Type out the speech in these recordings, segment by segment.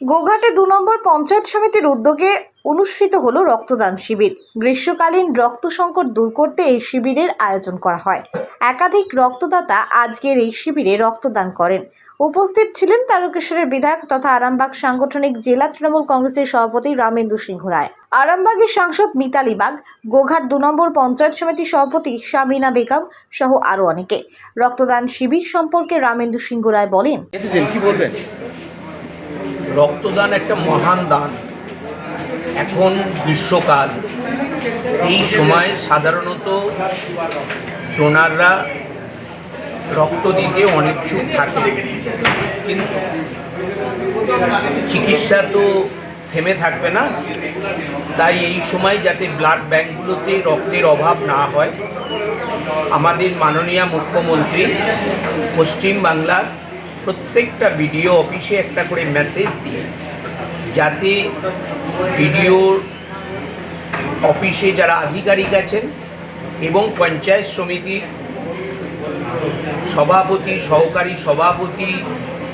গোঘাটে দু নম্বর পঞ্চায়েত সমিতির উদ্যোগে অনুষ্ঠিত হলো রক্তদান শিবির। গ্রীষ্মকালীন রক্ত সংকট দূর করতে এই শিবিরের আয়োজন করা হয়। একাধিক রক্তদাতা আজকের এই শিবিরে রক্তদান করেন। উপস্থিত ছিলেন তারকেশ্বরের বিধায়ক তথা আরামবাগ সাংগঠনিক জেলা তৃণমূল কংগ্রেসের সভাপতি রামেন্দু সিংহ রায়। আরামবাগের সাংসদ মিতালি বাগ, গোঘাট দু নম্বর পঞ্চায়েত সমিতির সভাপতি শামিনা বেগম সহ আরও অনেকে। রক্তদান শিবির সম্পর্কে রামেন্দু সিংহ রায় বলেন রক্তদান একটা মহান দান। এখন গ্রীষ্মকাল। এই সময় সাধারণত ডোনাররা রক্ত দিতে অনিচ্ছুক থাকে। কিন্তু চিকিৎসা তো থেমে থাকবে না। তাই এই সময় যাতে ব্লাড ব্যাঙ্কগুলোতে রক্তের অভাব না হয়, আমাদের মাননীয় মুখ্যমন্ত্রী পশ্চিম বাংলার প্রত্যেকটা বিডিও অফিসে একটা করে মেসেজ দিয়ে, যাতে বিডিওর অফিসে যারা আধিকারিক আছেন এবং পঞ্চায়েত সমিতির সভাপতি, সহকারী সভাপতি,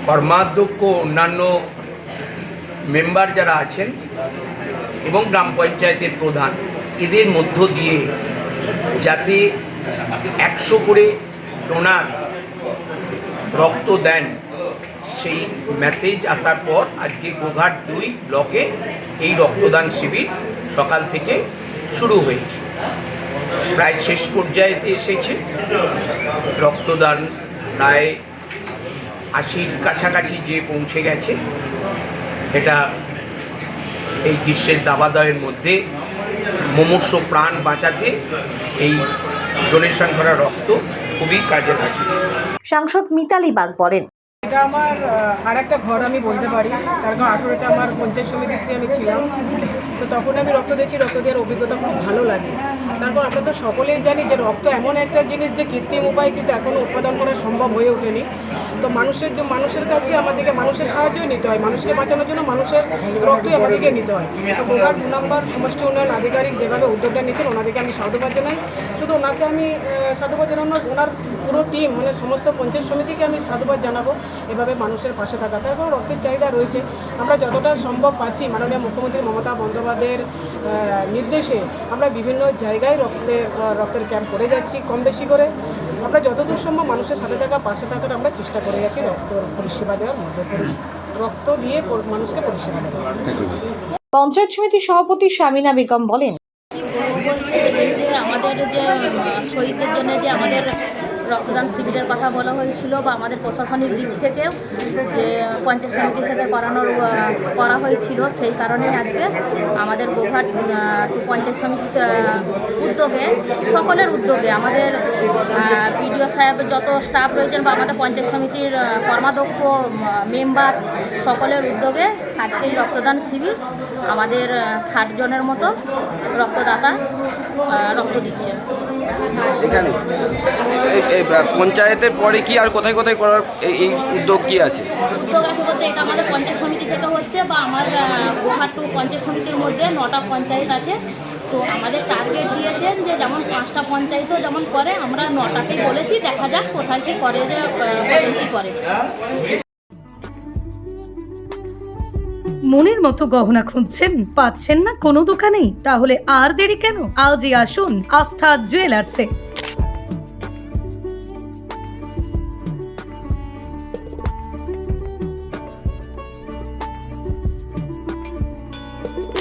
কর্মাধ্যক্ষ, অন্যান্য মেম্বার যারা আছেন এবং গ্রাম পঞ্চায়েতের প্রধান, এদের মধ্য দিয়ে যাতে একশো করে ডোনার রক্ত দেন সেই মেসেজ আসার পর আজকে গোঘাট দুই ব্লকে এই রক্তদান শিবির সকাল থেকে শুরু হয়েছে। প্রায় শেষ পর্যায়েতে এসেছে। রক্তদান প্রায় আশির কাছাকাছি যে পৌঁছে গেছে এটা এই গ্রীষ্মের দাবাদয়ের মধ্যে মুমূর্ষ প্রাণ বাঁচাতে এই ডোনেশন করা রক্ত খুবই কাজে লাগে সাংসদ মিতালি বাগ বলেন এটা আমার আর একটা ঘর আমি বলতে পারি। তার কারণ আঠেরোটা আমার পঞ্চায়েত সমিতিতে আমি ছিলাম। তো তখন আমি রক্ত দিয়েছি, রক্ত দেওয়ার অভিজ্ঞতা খুব ভালো লাগে। তারপর আমরা তো সকলেই জানি যে রক্ত এমন একটা জিনিস যে কৃত্রিম উপায় কিন্তু এখনও উৎপাদন করা সম্ভব হয়ে ওঠেনি। তো মানুষের যে মানুষের কাছে আমাদেরকে মানুষের সাহায্যই নিতে হয়, মানুষকে বাঁচানোর জন্য মানুষের রক্তই আমাদেরকে নিতে হয়। গোঘাট দু নম্বর সমষ্টি উন্নয়ন আধিকারিক যেভাবে উদ্যোগটা নিয়েছেন, ওনাদেরকে আমি সাধুবাদ জানাই। শুধু ওনাকে আমি সাধুবাদ জানানো, ওনার পুরো টিম মানে সমস্ত পঞ্চায়েত সমিতিকে আমি সাধুবাদ জানাব এভাবে মানুষের পাশে থাকা তার কারণ রক্তের চাহিদা রয়েছে। আমরা যতটা সম্ভব পাচ্ছি মাননীয় মুখ্যমন্ত্রী মমতা বন্দ্যোপাধ্যায়ের নির্দেশে আমরা বিভিন্ন জায়গায় রক্তের রক্তের ক্যাম্প করে যাচ্ছি, কম বেশি করে। আমরা যতদূর সম্ভব মানুষের সাথে থাকা পাশে থাকার আমরা চেষ্টা করে গেছি রক্ত পরিষেবা দেওয়ার মধ্যে রক্ত দিয়ে মানুষকে পরিষেবা দেওয়া পঞ্চায়েত সমিতির সভাপতি শামিনা বেগম বলেন আমাদের যে শহীদের জন্য যে আমাদের রক্তদান শিবিরের কথা বলা হয়েছিল বা আমাদের প্রশাসনিক দিক থেকেও যে পঞ্চায়েত সমিতি থেকে করানোর করা হয়েছিল। সেই কারণে আজকে আমাদের গোঘাট পঞ্চায়েত সমিতির উদ্যোগে, সকলের উদ্যোগে আমাদের বিডিও সাহেবের যত স্টাফ রয়েছেন বা আমাদের পঞ্চায়েত সমিতির কর্মাধ্যক্ষ মেম্বার সকলের উদ্যোগে আজকে এই রক্তদান শিবির আমাদের ষাট জনের মতো রক্তদাতা রক্ত দিচ্ছে পঞ্চায়েতের পরে কি আর কোথায় কোথায় করার এই উদ্যোগ কি আছে? উদ্যোগ আছে বলতে এটা আমাদের পঞ্চায়েত সমিতি থেকে হচ্ছে বা আমার আহ, পঞ্চায়েত সমিতির মধ্যে নটা পঞ্চায়েত আছে। তো আমাদের টার্গেট দিয়েছেন যে যেমন পাঁচটা পঞ্চায়েতও যেমন করে আমরা নটাতেই বলেছি দেখা যাক কোথায় কী করে যে কী করে। মনের মতো গহনা খুঁজছেন? পাচ্ছেন না কোনো দোকানেই? তাহলে আর দেরি কেন? আজই আসুন আস্থা জুয়েলার্সে।